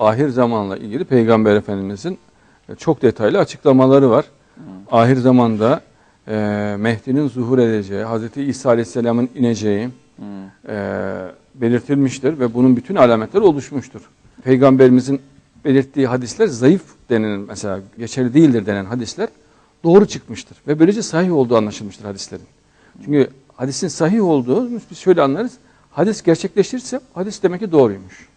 ahir zamanla ilgili Peygamber Efendimizin e, çok detaylı açıklamaları var. Ahir zamanda e, Mehdi'nin zuhur edeceği, Hz. İsa Aleyhisselam'ın ineceği e, belirtilmiştir ve bunun bütün alametleri oluşmuştur. Peygamberimizin belirttiği hadisler zayıf denilen mesela geçerli değildir denen hadisler doğru çıkmıştır ve böylece sahih olduğu anlaşılmıştır hadislerin. Çünkü hadisin sahih olduğu biz şöyle anlarız. Hadis gerçekleşirse hadis demek ki doğruymuş.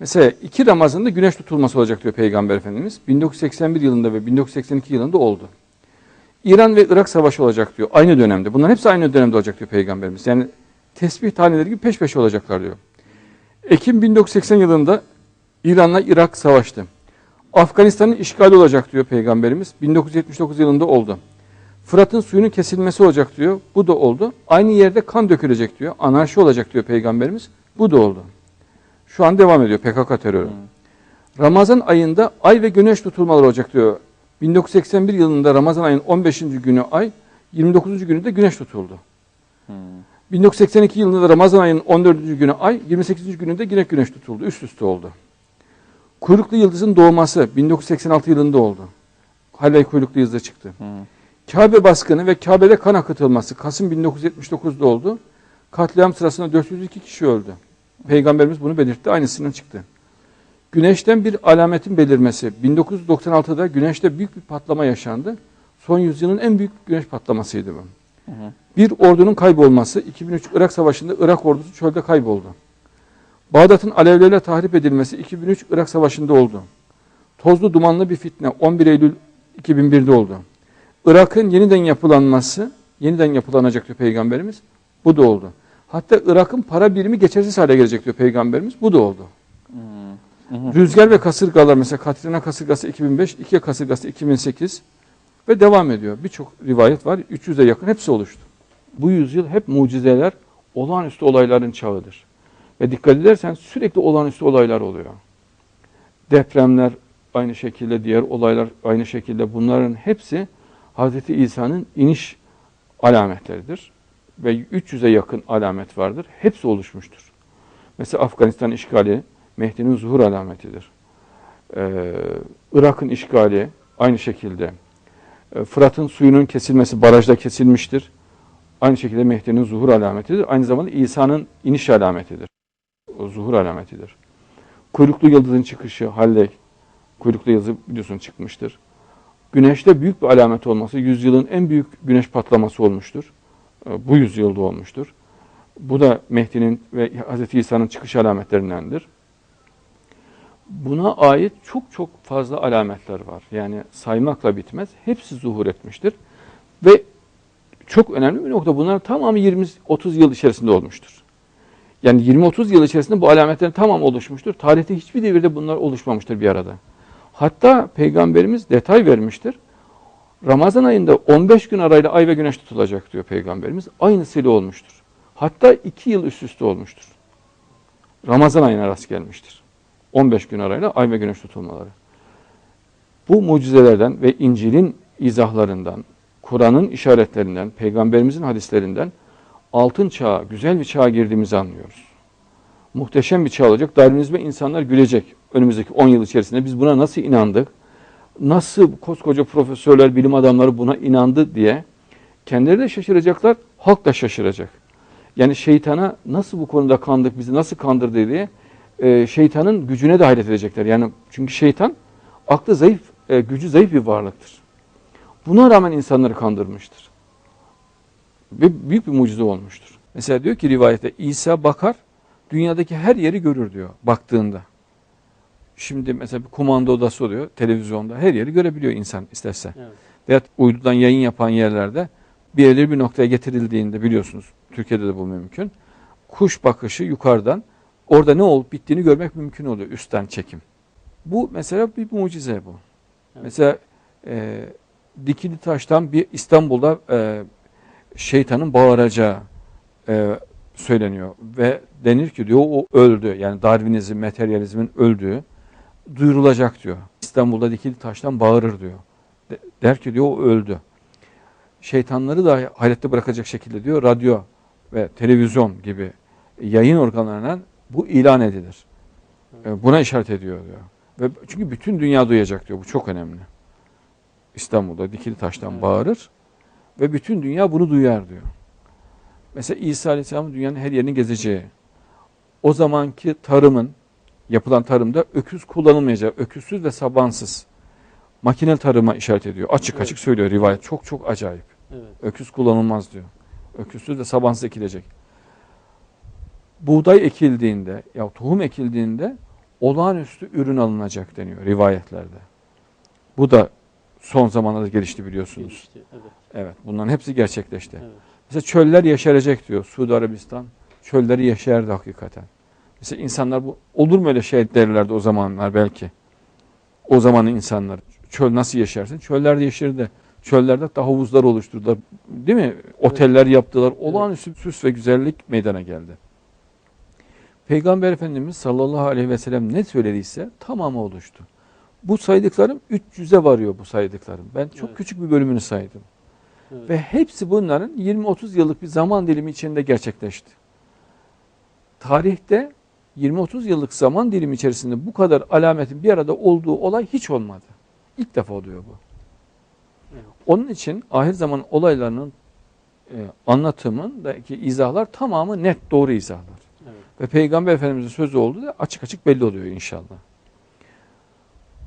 Mesela iki Ramazan'da güneş tutulması olacak diyor Peygamber Efendimiz. 1981 yılında ve 1982 yılında oldu. İran ve Irak savaşı olacak diyor. Aynı dönemde. Bunların hepsi aynı dönemde olacak diyor Peygamberimiz. Yani tesbih taneleri gibi peş peşe olacaklar diyor. Ekim 1980 yılında İran'la Irak savaştı. Afganistan'ın işgali olacak diyor Peygamberimiz. 1979 yılında oldu. Fırat'ın suyunun kesilmesi olacak diyor. Bu da oldu. Aynı yerde kan dökülecek diyor. Anarşi olacak diyor Peygamberimiz. Bu da oldu. Şu an devam ediyor PKK terörü. Ramazan ayında ay ve güneş tutulmaları olacak diyor. 1981 yılında Ramazan ayının 15. günü ay, 29. günü de güneş tutuldu. 1982 yılında da Ramazan ayının 14. günü ay, 28. gününde yine güneş tutuldu. Üst üste oldu. Kuyruklu yıldızın doğması 1986 yılında oldu. Halley kuyruklu yıldızı çıktı. Kabe baskını ve Kabe'de kan akıtılması Kasım 1979'da oldu. Katliam sırasında 402 kişi öldü. Peygamberimiz bunu belirtti. Aynısından çıktı. Güneşten bir alametin belirmesi. 1996'da güneşte büyük bir patlama yaşandı. Son yüzyılın en büyük güneş patlamasıydı bu. Bir ordunun kaybolması. 2003 Irak Savaşı'nda Irak ordusu çölde kayboldu. Bağdat'ın alevlerle tahrip edilmesi 2003 Irak Savaşı'nda oldu. Tozlu dumanlı bir fitne 11 Eylül 2001'de oldu. Irak'ın yeniden yapılanması, yeniden yapılanacak diyor Peygamberimiz. Bu da oldu. Hatta Irak'ın para birimi geçersiz hale gelecek diyor Peygamberimiz. Bu da oldu. Rüzgar ve kasırgalar mesela Katrina kasırgası 2005, İki kasırgası 2008 ve devam ediyor. Birçok rivayet var. 300'e yakın hepsi oluştu. Bu yüzyıl hep mucizeler, olağanüstü olayların çağıdır. Ve dikkat edersen sürekli olağanüstü olaylar oluyor. Depremler aynı şekilde, diğer olaylar aynı şekilde bunların hepsi Hz. İsa'nın iniş alametleridir. Ve 300'e yakın alamet vardır. Hepsi oluşmuştur. Mesela Afganistan işgali Mehdi'nin zuhur alametidir. Ee, Irak'ın işgali aynı şekilde. Ee, Fırat'ın suyunun kesilmesi barajda kesilmiştir. Aynı şekilde Mehdi'nin zuhur alametidir. Aynı zamanda İsa'nın iniş alametidir. O zuhur alametidir. Kuyruklu yıldızın çıkışı Halley, kuyruklu yıldızı biliyorsun çıkmıştır. Güneşte büyük bir alamet olması, yüzyılın en büyük güneş patlaması olmuştur. Ee, Bu yüzyılda olmuştur. Bu da Mehdi'nin ve Hz. İsa'nın çıkış alametlerindendir. Buna ait çok çok fazla alametler var. Yani saymakla bitmez. Hepsi zuhur etmiştir. Ve çok önemli bir nokta bunların tamamı 20-30 yıl içerisinde olmuştur. Yani 20-30 yıl içerisinde bu alametlerin tamamı oluşmuştur. Tarihte hiçbir devirde bunlar oluşmamıştır bir arada. Hatta Peygamberimiz detay vermiştir. Ramazan ayında 15 gün arayla ay ve güneş tutulacak diyor Peygamberimiz. Aynısıyla olmuştur. Hatta 2 yıl üst üste olmuştur. Ramazan ayına rast gelmiştir. 15 gün arayla ay ve güneş tutulmaları. Bu mucizelerden ve İncil'in izahlarından, Kur'an'ın işaretlerinden, Peygamberimizin hadislerinden altın çağa, güzel bir çağa girdiğimizi anlıyoruz. Muhteşem bir çağ olacak. Darwinizme insanlar gülecek önümüzdeki 10 yıl içerisinde. Biz buna nasıl inandık? Nasıl koskoca profesörler, bilim adamları buna inandı diye kendileri de şaşıracaklar, halk da şaşıracak. Yani şeytana nasıl bu konuda kandık, bizi nasıl kandırdı diye e, şeytanın gücüne de hayret edecekler. Yani çünkü şeytan aklı zayıf, e, gücü zayıf bir varlıktır. Buna rağmen insanları kandırmıştır. Ve büyük bir mucize olmuştur. Mesela diyor ki rivayette İsa bakar, dünyadaki her yeri görür diyor baktığında. Şimdi mesela bir kumanda odası oluyor televizyonda. Her yeri görebiliyor insan isterse. Evet. Veyahut uydudan yayın yapan yerlerde bir belirli bir noktaya getirildiğinde biliyorsunuz Türkiye'de de bu mümkün. Kuş bakışı yukarıdan orada ne olup bittiğini görmek mümkün oluyor üstten çekim. Bu mesela bir mucize bu. Mesela e, dikili taştan bir İstanbul'da e, şeytanın bağıracağı e, söyleniyor ve denir ki diyor o öldü. Yani Darwinizm, materyalizmin öldüğü duyurulacak diyor. İstanbul'da dikili taştan bağırır diyor. De- der ki diyor o öldü. Şeytanları da hayrette bırakacak şekilde diyor radyo ve televizyon gibi yayın organlarından bu ilan edilir. E, Buna işaret ediyor diyor. Ve çünkü bütün dünya duyacak diyor. Bu çok önemli. İstanbul'da dikili taştan Evet. bağırır ve bütün dünya bunu duyar diyor. Mesela İsa Aleyhisselam dünyanın her yerini gezeceği. O zamanki tarımın yapılan tarımda öküz kullanılmayacak. Öküzsüz ve sabansız. Makinel tarıma işaret ediyor. Açık Evet. açık söylüyor rivayet. Çok çok acayip. Evet. Öküz kullanılmaz diyor. Öküzsüz ve sabansız ekilecek. Buğday ekildiğinde ya tohum ekildiğinde olağanüstü ürün alınacak deniyor rivayetlerde. Bu da son zamanlarda gelişti biliyorsunuz. Gelişti. Evet. Evet bunların hepsi gerçekleşti. Evet. Mesela çöller yeşerecek diyor Suudi Arabistan. Çölleri yeşerdi hakikaten. Mesela insanlar bu olur mu öyle şey derlerdi o zamanlar belki. O zamanın insanlar. Çöl nasıl yeşersin? Çöller yeşerdi. Çöllerde hatta havuzlar oluşturdular. Değil mi? Oteller yaptılar. Olağanüstü süs ve güzellik meydana geldi. Peygamber Efendimiz sallallahu aleyhi ve sellem ne söylediyse tamamı oluştu. Bu saydıklarım 300'e varıyor bu saydıklarım. Ben çok Evet. küçük bir bölümünü saydım. Evet. Ve hepsi bunların 20-30 yıllık bir zaman dilimi içinde gerçekleşti. Tarihte 20-30 yıllık zaman dilimi içerisinde bu kadar alametin bir arada olduğu olay hiç olmadı. İlk defa oluyor bu. Evet. Onun için ahir zaman olaylarının e, anlatımındaki izahlar tamamı net doğru izahlar. Evet. Ve Peygamber Efendimiz'in sözü olduğu da açık açık belli oluyor inşallah.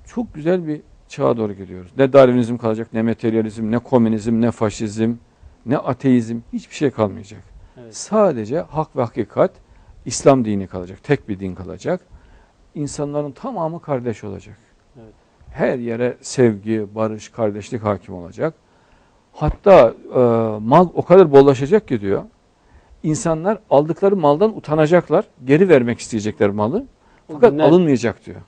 Çok güzel bir çağa doğru gidiyoruz. Ne Darwinizm kalacak, ne materyalizm, ne komünizm, ne faşizm, ne ateizm hiçbir şey kalmayacak. Evet. Sadece hak ve hakikat İslam dini kalacak. Tek bir din kalacak. İnsanların tamamı kardeş olacak. Evet. Her yere sevgi, barış, kardeşlik hakim olacak. Hatta e, mal o kadar bollaşacak ki diyor. İnsanlar aldıkları maldan utanacaklar. Geri vermek isteyecekler malı. Fakat günler- alınmayacak diyor.